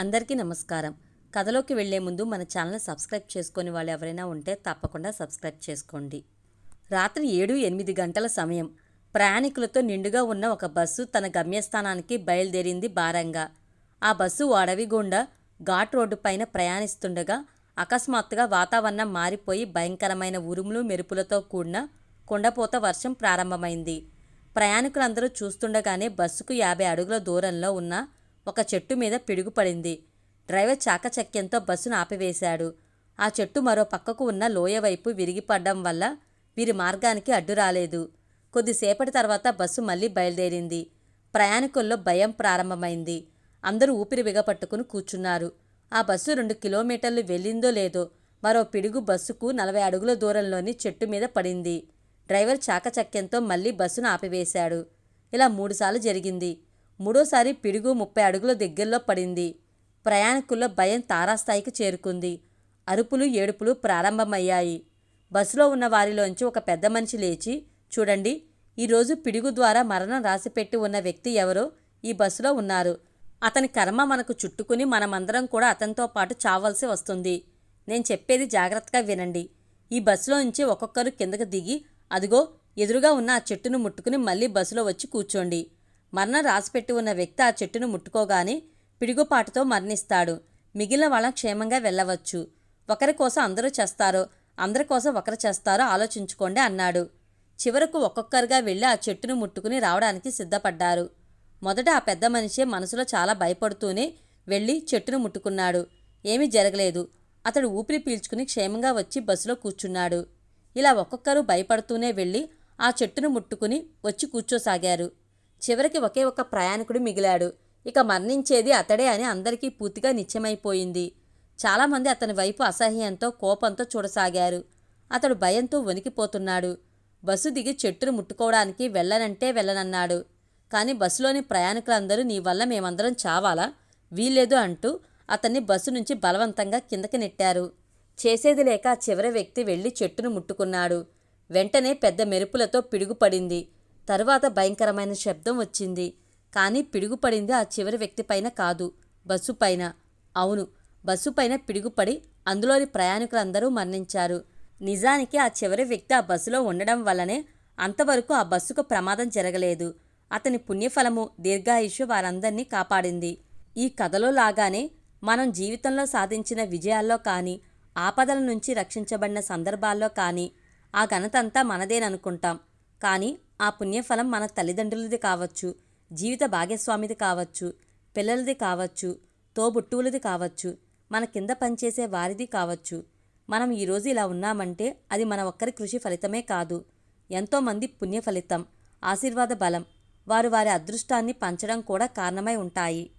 అందరికీ నమస్కారం. కథలోకి వెళ్ళే ముందు మన ఛానల్ సబ్స్క్రైబ్ చేసుకుని వాళ్ళు ఎవరైనా ఉంటే తప్పకుండా సబ్స్క్రైబ్ చేసుకోండి. రాత్రి ఏడు ఎనిమిది గంటల సమయం. ప్రయాణికులతో నిండుగా ఉన్న ఒక బస్సు తన గమ్యస్థానానికి బయలుదేరింది భారంగా. ఆ బస్సు అడవి గుండా ఘాట్ రోడ్డు పైన ప్రయాణిస్తుండగా అకస్మాత్తుగా వాతావరణం మారిపోయి భయంకరమైన ఉరుములు మెరుపులతో కూడిన కుండపోత వర్షం ప్రారంభమైంది. ప్రయాణికులందరూ చూస్తుండగానే బస్సుకు యాభై అడుగుల దూరంలో ఉన్న ఒక చెట్టు మీద పిడుగుపడింది. డ్రైవర్ చాకచక్యంతో బస్సును ఆపివేశాడు. ఆ చెట్టు మరో పక్కకు ఉన్న లోయ వైపు విరిగిపడడం వల్ల వీరి మార్గానికి అడ్డు రాలేదు. కొద్దిసేపటి తర్వాత బస్సు మళ్ళీ బయలుదేరింది. ప్రయాణికుల్లో భయం ప్రారంభమైంది. అందరూ ఊపిరి బిగపట్టుకుని కూర్చున్నారు. ఆ బస్సు రెండు కిలోమీటర్లు వెళ్ళిందో లేదో మరో పిడుగు బస్సుకు నలభై అడుగుల దూరంలోని చెట్టు మీద పడింది. డ్రైవర్ చాకచక్యంతో మళ్ళీ బస్సును ఆపివేశాడు. ఇలా మూడుసార్లు జరిగింది. మూడోసారి పిడుగు ముప్పై అడుగుల దగ్గరలో పడింది. ప్రయాణికుల్లో భయం తారాస్థాయికి చేరుకుంది. అరుపులు ఏడుపులు ప్రారంభమయ్యాయి. బస్సులో ఉన్న వారిలోంచి ఒక పెద్ద మనిషి లేచి చూడండి ఈరోజు పిడుగు ద్వారా మరణం రాసిపెట్టి ఉన్న వ్యక్తి ఎవరో ఈ బస్సులో ఉన్నారు. అతని కర్మ మనకు చుట్టుకుని మనమందరం కూడా అతనితో పాటు చావాల్సి వస్తుంది. నేను చెప్పేది జాగ్రత్తగా వినండి. ఈ బస్సులో నుంచి ఒక్కొక్కరు కిందకు దిగి అదిగో ఎదురుగా ఉన్న ఆ చెట్టును ముట్టుకుని మళ్ళీ బస్సులో వచ్చి కూర్చోండి. మరణం రాసిపెట్టి ఉన్న వ్యక్తి ఆ చెట్టును ముట్టుకోగానే పిడుగుపాటుతో మరణిస్తాడు. మిగిలిన వాళ్ళం క్షేమంగా వెళ్ళవచ్చు. ఒకరి కోసం అందరూ చేస్తారో అందరి కోసం ఒకరు చేస్తారో ఆలోచించుకోండి అన్నాడు. చివరకు ఒక్కొక్కరుగా వెళ్ళి ఆ చెట్టును ముట్టుకుని రావడానికి సిద్ధపడ్డారు. మొదట ఆ పెద్ద మనిషి మనసులో చాలా భయపడుతూనే వెళ్ళి చెట్టును ముట్టుకున్నాడు. ఏమీ జరగలేదు. అతడు ఊపిరి పీల్చుకుని క్షేమంగా వచ్చి బస్సులో కూర్చున్నాడు. ఇలా ఒక్కొక్కరు భయపడుతూనే వెళ్ళి ఆ చెట్టును ముట్టుకుని వచ్చి కూర్చోసాగారు. చివరికి ఒకే ఒక ప్రయాణికుడు మిగిలాడు. ఇక మరణించేది అతడే అని అందరికీ పూర్తిగా నిత్యమైపోయింది చాలామంది అతని వైపు అసహ్యంతో కోపంతో చూడసాగారు. అతడు భయంతో వణికిపోతున్నాడు. బస్సు దిగి చెట్టును ముట్టుకోవడానికి వెళ్ళనంటే వెళ్ళనన్నాడు. కానీ బస్సులోని ప్రయాణికులందరూ నీ వల్ల మేమందరం చావాలా? వీల్లేదు అంటూ అతన్ని బస్సు నుంచి బలవంతంగా కిందకి నెట్టారు. చేసేది లేక చివరి వ్యక్తి వెళ్ళి చెట్టును ముట్టుకున్నాడు. వెంటనే పెద్ద మెరుపులతో పిడుగుపడింది. తరువాత భయంకరమైన శబ్దం వచ్చింది. కానీ పిడుగుపడింది ఆ చివరి వ్యక్తి పైన కాదు బస్సు పైన. అవును బస్సు పైన పిడుగుపడి అందులోని ప్రయాణికులందరూ మరణించారు. నిజానికి ఆ చివరి వ్యక్తి ఆ బస్సులో ఉండడం వల్లనే అంతవరకు ఆ బస్సుకు ప్రమాదం జరగలేదు. అతని పుణ్యఫలము దీర్ఘాయుషు వారందరినీ కాపాడింది. ఈ కథలో లాగానే మనం జీవితంలో సాధించిన విజయాల్లో కానీ ఆపదల నుంచి రక్షించబడిన సందర్భాల్లో కానీ ఆ ఘనతంతా మనదేననుకుంటాం. కానీ ఆ పుణ్యఫలం మన తల్లిదండ్రులది కావచ్చు జీవిత భాగస్వామిది కావచ్చు పిల్లలది కావచ్చు తోబుట్టువులది కావచ్చు మన కింద పనిచేసే వారిది కావచ్చు. మనం ఈరోజు ఇలా ఉన్నామంటే అది మన ఒక్కరి కృషి ఫలితమే కాదు. ఎంతోమంది పుణ్య ఫలితం ఆశీర్వాద బలం వారు వారి అదృష్టాన్ని పంచడం కూడా కారణమై ఉంటాయి.